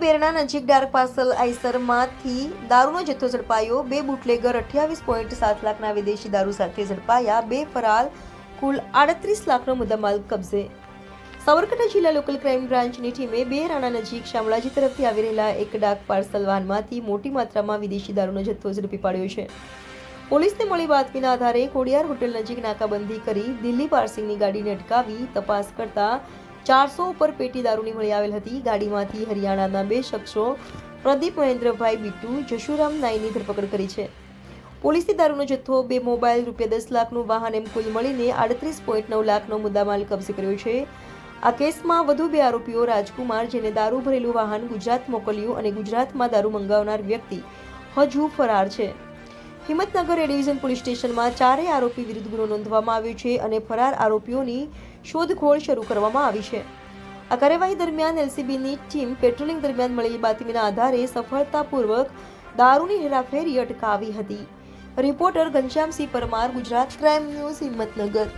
બેરણા નજીક dark parcel આઈસરમાંથી દારૂનો જથ્થો ઝડપાયો. બે બુટલેગર અઠ્યાવીસ પોઈન્ટ સાત લાખના વિદેશી દારૂ સાથે ઝડપાયા. બે ફરાર, કુલ આડત્રીસ લાખનો મુદ્દામાલ કબજે. સાબરકાંઠા જિલ્લા લોકલ ક્રાઇમ બ્રાન્ચની ટીમે બે રાણા નજીક શામળાજી તરફથી આવી રહેલા એક ડાક પાર્સલ વાહનમાંથી મોટી માત્રામાં વિદેશી દારૂનો જથ્થો ઝડપી પાડ્યો છે. પોલીસને મળી બાતમીના આધારે કોડિયાર હોટેલ નજીક નાકાબંધી કરી દિલ્હી પાર્સિંગની ગાડીને અટકાવી તપાસ કરતા ચારસો ઉપર પેટી દારૂની મળી આવેલ હતી. ગાડીમાંથી હરિયાણાના બે શખ્સો, પ્રદીપ મહેન્દ્રભાઈ બીટુ, જશુરામ નાઈની ધરપકડ કરી છે. પોલીસે દારૂનો જથ્થો, બે મોબાઈલ, રૂપિયા દસ લાખનું વાહન એમ કુલ મળીને આડત્રીસ પોઈન્ટ નવ લાખનો મુદ્દામાલ કબજે કર્યો છે. આ કેસમાં વધુ બે આરોપીઓ રાજકુમાર જેને દારૂ ભરેલું વાહન ગુજરાત મોકલ્યું અને ગુજરાતમાં દારૂ મંગાવનાર વ્યક્તિ હજુ ફરાર છે. હિંમતનગર એ ડિવિઝન પોલીસ સ્ટેશનમાં ચારેય આરોપી વિરુદ્ધ ગુનો નોંધવામાં આવ્યો છે અને ફરાર આરોપીઓની શોધખોળ શરૂ કરવામાં આવી છે. આ કાર્યવાહી દરમિયાન એલસીબીની ટીમ પેટ્રોલિંગ દરમિયાન મળેલી બાતમીના આધારે સફળતાપૂર્વક દારૂની હેરાફેરી અટકાવી હતી. Reporter Ghanshyamsinh Parmar, Gujarat crime news, Himmatnagar.